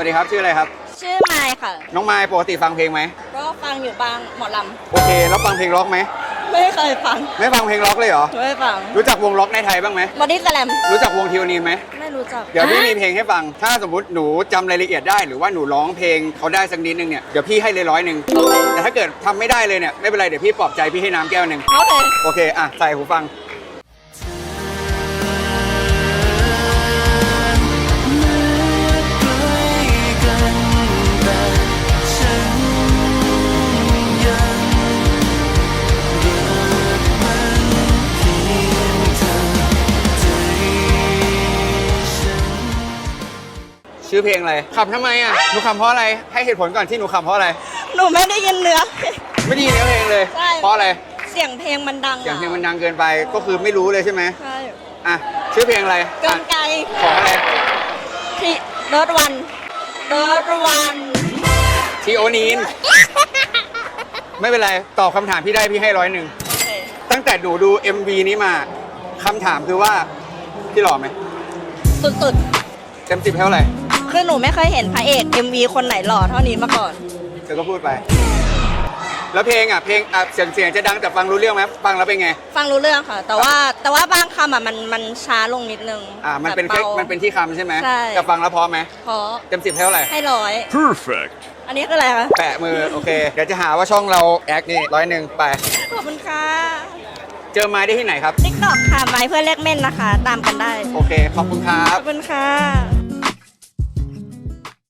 วัสดีครับชื่ออะไรครับ ชื่อไมค์ค่ะ น้องไมค์ปกติฟังเพลงไหมก็ฟังอยู่บางหมอลโอเคแล้วฟังเพลงร็อกไหมำไม่เคยฟังไม่ฟังเพลงร็อกเลยเหรอไม่ฟังรู้จักวงร็อกในไทยบ้างไหมบอดี้สแลมรู้จักวงทิวนีนไหมไม่รู้จักเดี๋ยวพี่มีเพลงให้ฟัง ถ้าสมมติหนูจำรายละเอียดได้ หรือว่าหนูร้องเพลงเขาได้สักนิดนึงเนี่ยเดี๋ยวพี่ให้เลยร้อยหนึ่งโอเคแต่ถ้าเกิดทำไม่ได้เลยเนี่ยไม่เป็นไรเดี๋ยวพี่ปลอบใจพี่ให้น้ำแก้วหนึ่งโอเคโอเคอะใส่หูฟัง ชื่อเพลงอะไรขำทำไมอะหนูขำเพราะอะไรให้เหตุผลก่อนที่หนูขำเพราะอะไร หนูไม่ได้ยินเนื้อ ไม่ได้ยินเนื้อเพลงเลย ใช่ เพราะอะไรเสียงเพลงมันดังเสียงเพลงมันดังเกินไปก็คือไม่รู้เลยใช่ไหมใช่อะชื่อเพลงอะไรเกิอะนไกลของอะไรที่รถวันรถวันทีโอนีนไม่เป็นไรตอบคำถามพี่ได้พี่ให้ร้อยหนึ่งโอเคตั้งแต่หนูดู MV นี้มาคำถามคือว่าพี่หล่อไหมสุดเต็มสิบเท่าไหร่ๆ คือหนูไม่เคยเห็นพระเอก MV คนไหนหล่อเท่านี้มาก่อน เธอก็พูดไป แล้วเพลงอะ เพลงอะเสียงเสียงจะดังแต่ฟังรู้เรื่องไหมฟังแล้วเป็นไง ฟังรู้เรื่องค่ะ แต่ว่าแต่ว่าบางคำอะมันมันช้าลงนิดนึงอ่ามันเป็นแบบแค่บา มันเป็นที่คำใช่ไหมใช่ แต่ฟังแล้วพอไหมเพราะเต็มสิบเท่าไหร่ ให้ร้อย Perfect. อันนี้คืออะไรคะ แปะมือ โอเค เดี๋ยวจะหาว่าช่องเราแอคนี่ร้อยหนึ่งไป ขอบคุณค่ะเจอไม้ได้ที่ไหนครับ ติ๊กต็อกค่ะไม้เพื่อนเลขเม่นนะคะ ตามกันได้ โอเค ขอบคุณครัขบ อบคุณค่ะ